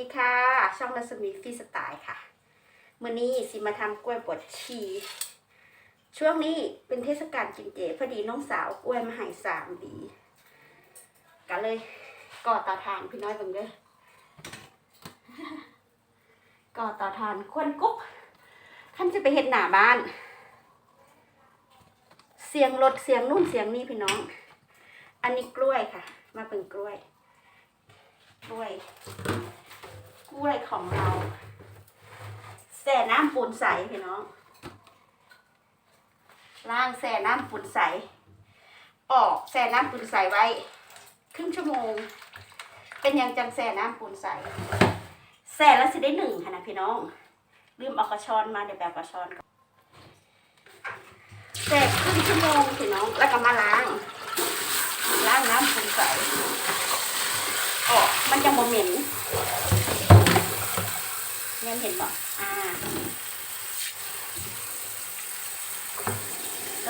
ดีค่ะ ช่องรัศมีฟีสไตล์ค่ะมื่อนี้สิมาทำกล้วยบดชีช่วงนี้เป็นเทศกาลกินเจพอดีน้องสาวกล้วยมาให้สามดีก็เลยก่อตาถ่านพี่น้อยเบิ่งเด้อก่อตาถ่านควนกุ๊บท่านจะไปเห็ดหน้าบ้าน เสียงรถเสียงนู่นเสียงนี่พี่น้อง อันนี้กล้วยค่ะ มาเป็นกล้วย กล้วย วยของเราแส่น้ำปูนใสพี่น้องล้างแส่น้ำปูนใส ออกแส่น้ำปูนใสไว้ ครึ่งชั่วโมง เป็นอย่างจังแส่น้ำปูนใสแส่แล้วสิได้หนึ่งค่ะนะพี่น้อง ลืมเอากระชอนมาเดี๋ยวแบบกระชอนก่อนแส่ครึ่งชั่วโมงพี่น้อง แล้วก็มาล้าง ล้างน้ำปูนใสออกมันจะโมเหม็น เงินเห็นบอกอ่า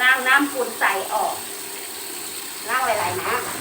ล้างน้ำปูนใสออกล้างหลายๆน้ำ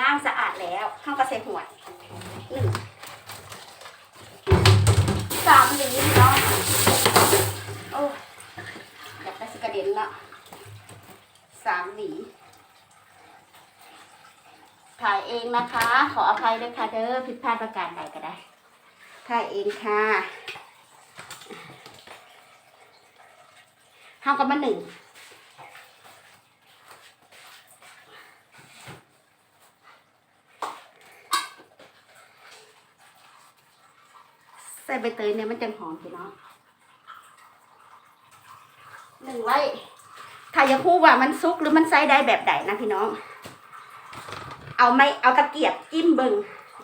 ล้างสะอาดแล้วข้าวกระเซหัวดหนึ่งสามหลีเนาะโอ้ยอย ห็นละสามหลีถ่ายเองนะคะ ขออภัยด้วยค่ะเด้อผิดพลาดประการใดก็ได้ ถ่ายเองค่ะห้ากับมาหนึ่งใส่ใบเตยเนี่ยมันจะหอมพี่น้อง หนึ่งไว้ถ้าอยากพูดว่ามันซุกหรือมันไซได้แบบไหนนะพี่น้อง เอาไม่เอาตะเกียบจิ้มเบิง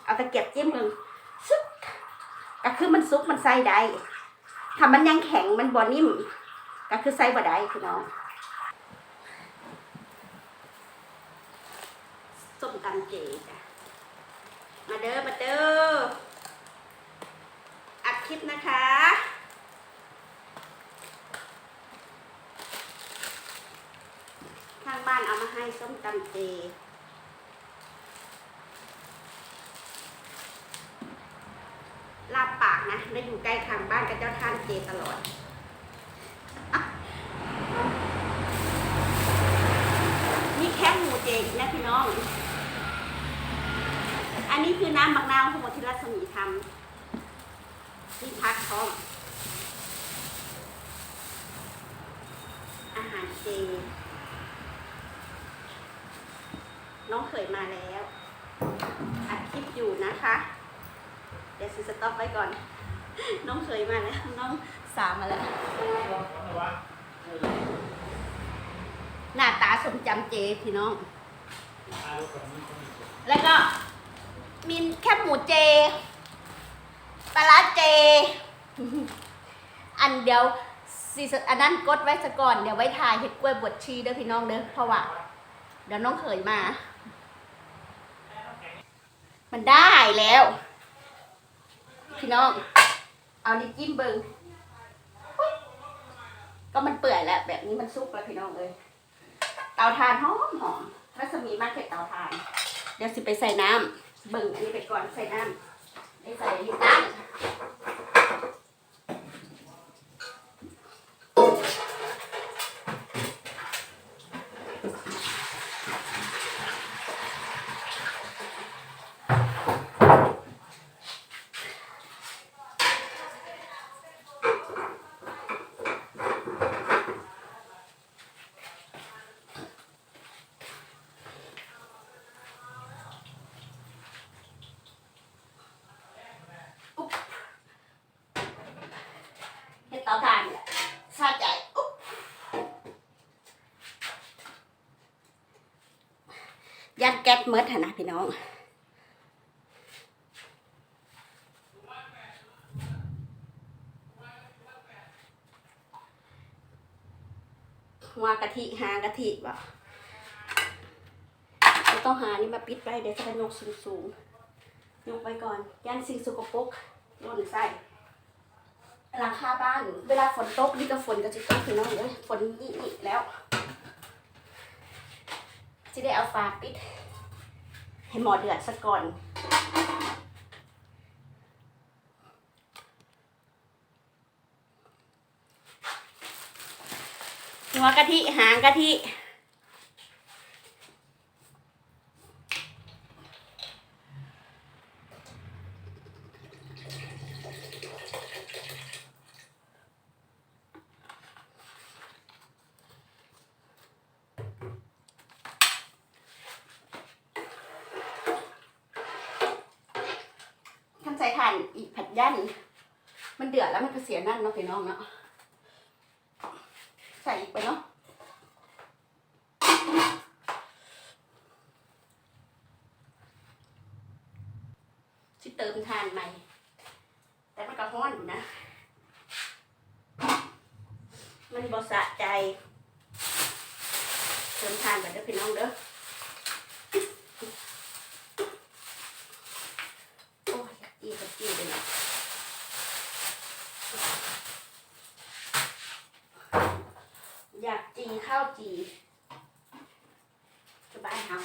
เอาตะเกียบจิ้มเบิงซึกก็คือมันซุกมันไซได้ถ้ามันยังแข็งมันบอนิ่มก็คือไซบ่ได้พี่น้องส้มตำเจจ้ะมาเด้อมาเด้ออัดคลิปนะคะางบ้านเอามาให้ส้มตำเจลาบปากนะได้อยู่ใกล้ข้างบ้านกับเจ้าท่านเจตลอดนี่แค่หมูเจอีกนะพี่น้อง อันนี้คือน้ำบักนาวของหมดที่รัศมีทำที่พักพร้อมอาหารเจ น้องเคยมาแล้วอัดคลิปอยู่นะคะ เดี๋ยวสิสต็อปไว้ก่อน น้องเคยมาแล้ว น้องสามมาแล้ว หน้าตาสมจำเจพี่น้อง แล้วก็มีแค่หมูเจ ปลาร้าเจ อันเดียวซีอันนั้นกดไว้ซะก่อน เดี๋ยวไว้ถ่ายเห็ดกล้วยบดชีเด้อพี่น้องเด้อเพราะว่าเดี๋ยวน้องเขยมา มันได้แล้ว พี่น้อง เอานี่จิ้มเบิงก็มันเปื่อยแล้ว แบบนี้มันสุกแล้วพี่น้องเลยเตาถ่านหอมหอมรัศมีมากเก็ตเตาถ่าน เดี๋ยวสิไปใส่น้ำเบิ่งอันนี้ไปก่อนใส่น้ำไปใส่ ถ้าใจอุ๊บยัดแก๊สเมิดนะพี่น้องหัวกะทิหางกะทิบ่เราต้องหานี่มาปิดไปเดี๋ยวจะเป็นนกสูงสูงยกไปก่อน ยันสิ่งสกปรกล่นใส่ หลังคาบ้าน เวลาฝนตกนี่ก็ฝนก็จะตกพี่น้องเลยฝนนี่นี่แล้วจะได้เอาฝาปิด ให้หมอเดือดซะก่อนหัวกะทิหางกะทิ ทานอีกผัดยันมันเดือดแล้วมันก็เสียนั่นเนาะพี่น้องเนาะใส่อีกไปเนาะที่เติมทานใหม่ แต่มันก็ห้อนอยู่นะ มันบอสะใจ เติมทานไปเด้อพี่น้องเด้อ โอ้ยอยากจีกับจีเลยเนาะอยาก จีจีสบายเฮา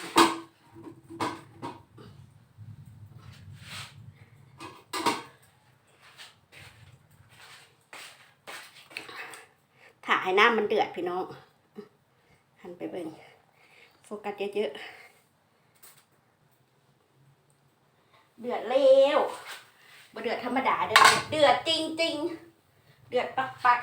ถ่ายน้ำมันเดือดพี่น้อง หันไปเบิ่งโฟกัสเยอะๆ เดือดเร็วบ่เดือดธรรมดาเดือดเดือดจริงจริงๆเดือดปักปั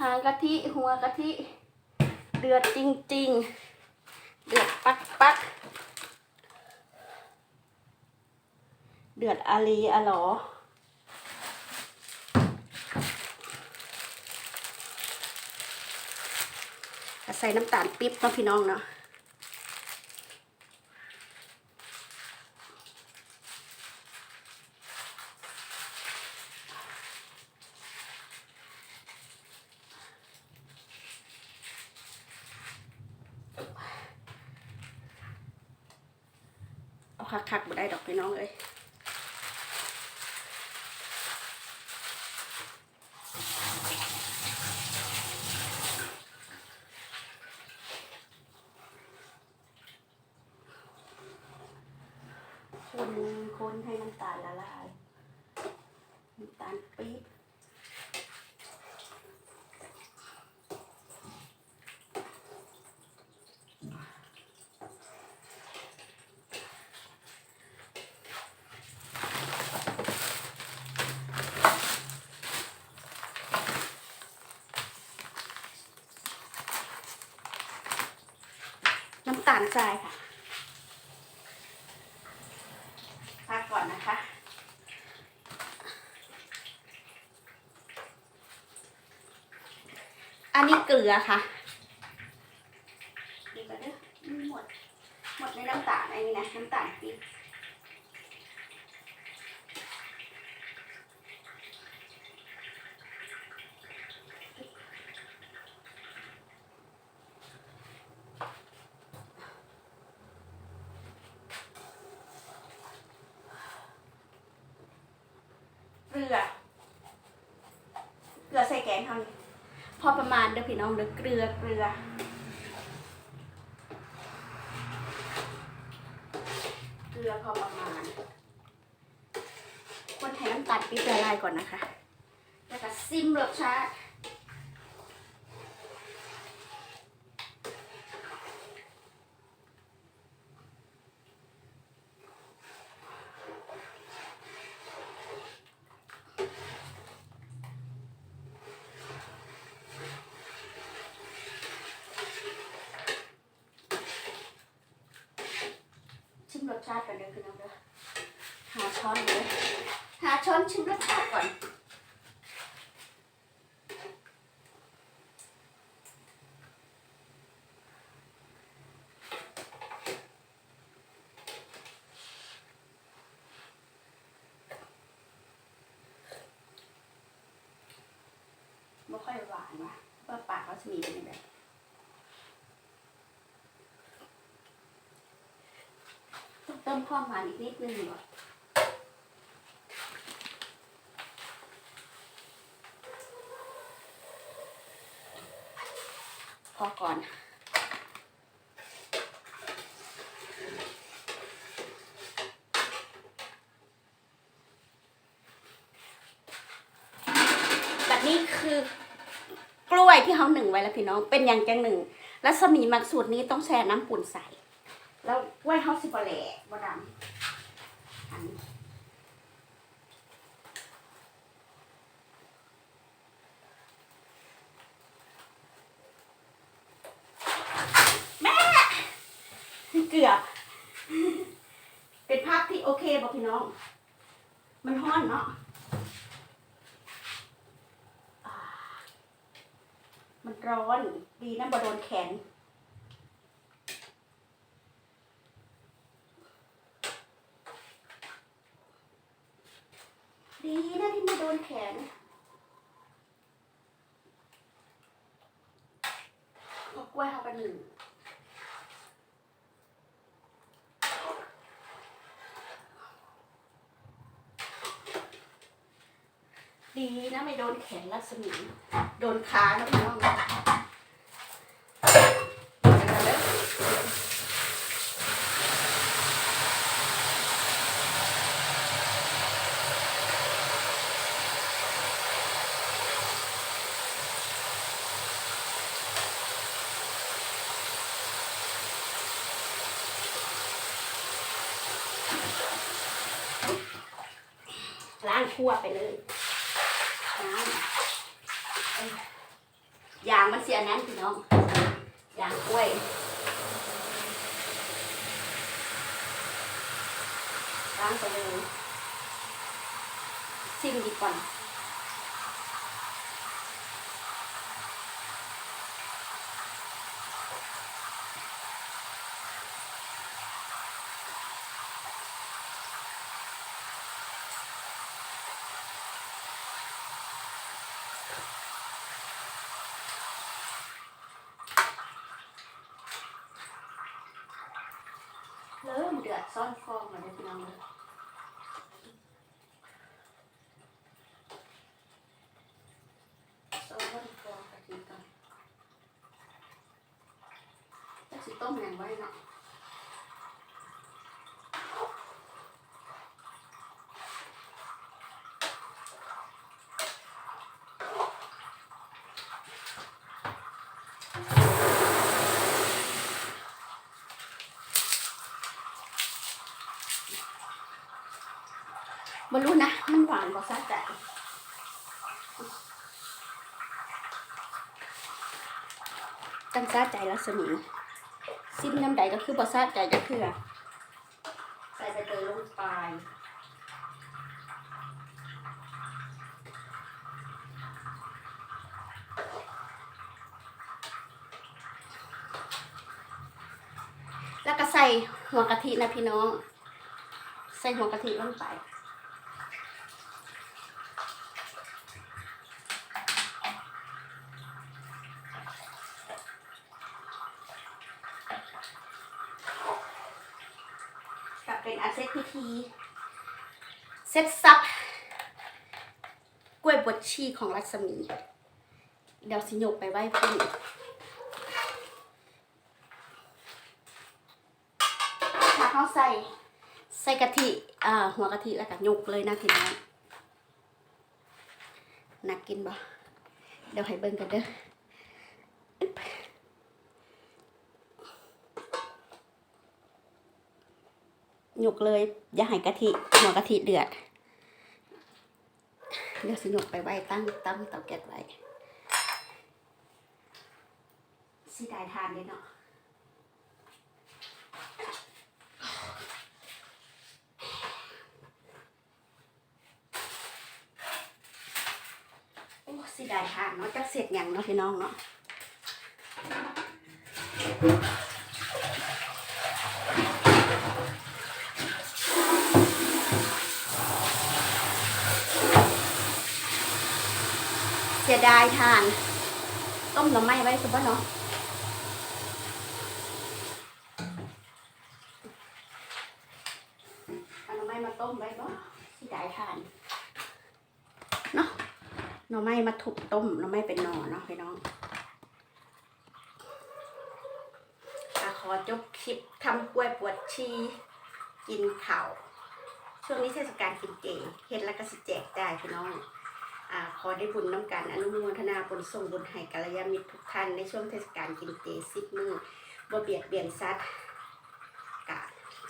หางกะทิหัวกะทิเดือดจริงจริง ๆ เดือดปักปักเดือดอาลีอะหรอใส่น้ำตาลปิ๊บเนาะพี่น้องเนาะ เอาคักๆบ่ได้ดอกพี่น้องเลย คนคนให้น้ำตาลละลายน้ำตาลปี๊บน้ำตาลทรายค่ะ พักก่อนนะคะ อันนี้เกลือค่ะนี่าเด้อหมด หมดในน้ำตาลอันนี้นะน้ำตาลปี๊บเกลือ เกลือใส่แกงเท่านี้ พอ ประมาณเด้อพี่น้องเด้อเกลือเกลือเกลือพอประมาณคนไทยน้ำตาลปีเตอร์ไล่ก่อนนะคะ แล้วก็ซิมรสชาติ พี่น้องเหาช้อนเลยหาช้อนชิมรสชาติก่อนไม่ค่อยหวานว่ะเพราะปากเขาจะมีเป็นแบบ ความหวานอีกนิดนึงก่อนพอก่อนแบบนี้คือกล้วยที่เขาหนึ่งไว้แล้วพี่น้องเป็นอย่างจังหนึ่งแล้วสมีมักสูตรนี้ต้องแช่น้ำปุ่นใส แล้วกล้วยเขาสิบแหล่บดำอันแม่เกือบเป็นภาพที่โอเคบอกพี่น้อง มันห้อนเนาะมันร้อนดีนะบ่โดนแขน ดีนะที่ไม่โดนแขนขอกล้วยเอาไปหนึ่งดีนะไม่โดนแขนรัศมีโดนขาแล้วพี่น้อง ทั่วไปเลยน้ำยยางมันเสียนั้นพี่น้องยางกล้วยล้างไปเลยซิมดีกว่า เริ่มเดือดซ่อนฟองแล้วนะพี่น้องเลยซ่อนฟองกะทิก่อนจะสิต้มแหงไว้เนาะ บรู้นะ มันหวานกว่าซาใจกันซาใจรัศมีซิมน้ำใดก็คือบอซาใจก็คือใส่ใบเตยลงไปแล้วก็ใส่หัวกะทินะพี่น้อง ใส่หัวกะทิลงไป กับเป็นอาเซตพิธี เซตซับกล้วยบด ชีของรัศมี เดี๋ยวสิโยกไปไหว้พี่ถ้าเขาใส่ใส่กะทิอ่าหัวกะทิแล้วก็ยกเลยนะพี่น้องนักกินบ่เดี๋ยวให้เบิ่งกันเด้ออึ๊บยกเลย อย่าให้กะทิหัวกะทิเดือด เดี๋ยวสิยกไปไว้ตั้งตั้งเตาแก๊สไว้สิได้ทานเลยเนาะโอ้สิได้ทานเนาะจะเสร็จอย่างเนาะพี่น้องเนาะ สียดายทาน ต้มหน่อไม้ไว้สุบ่เนาะเอาหน่อไม้มาต้มไว้ก็สิได้ทานเนาะหน่อไม้มาถูกต้มหน่อไม้เป็นหน่อเนาะพี่น้องอะขอจบคลิปทำกล้วยปวดชีกินข้าช่วงนี้เทศกาลกินเจเฮ็ดแล้วก็สิแจกจ่ายพี่น้อง ขอได้บุญน้ำกันอนุโมทนาบุญส่งบุญให้กัลยาณมิตรทุกท่านในช่วงเทศกาลกินเจสิบมือบ่เบียดเบียนสัตว์กะ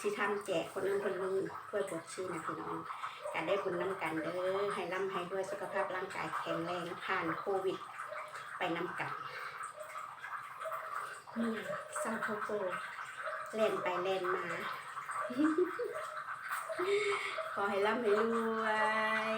ที่ทำแจกคนนั้นคนนี้เพื่อปวดชื่อนะพี่น้องการได้บุญน้ำกันเด้อให้ร่ำให้ด้วยสุขภาพร่างกายแข็งแรงผ่านโควิด ไปน้ำกันอืมเศร้าโคโคเล่นไปเล่นมา ขอให้ร่ำให้รวย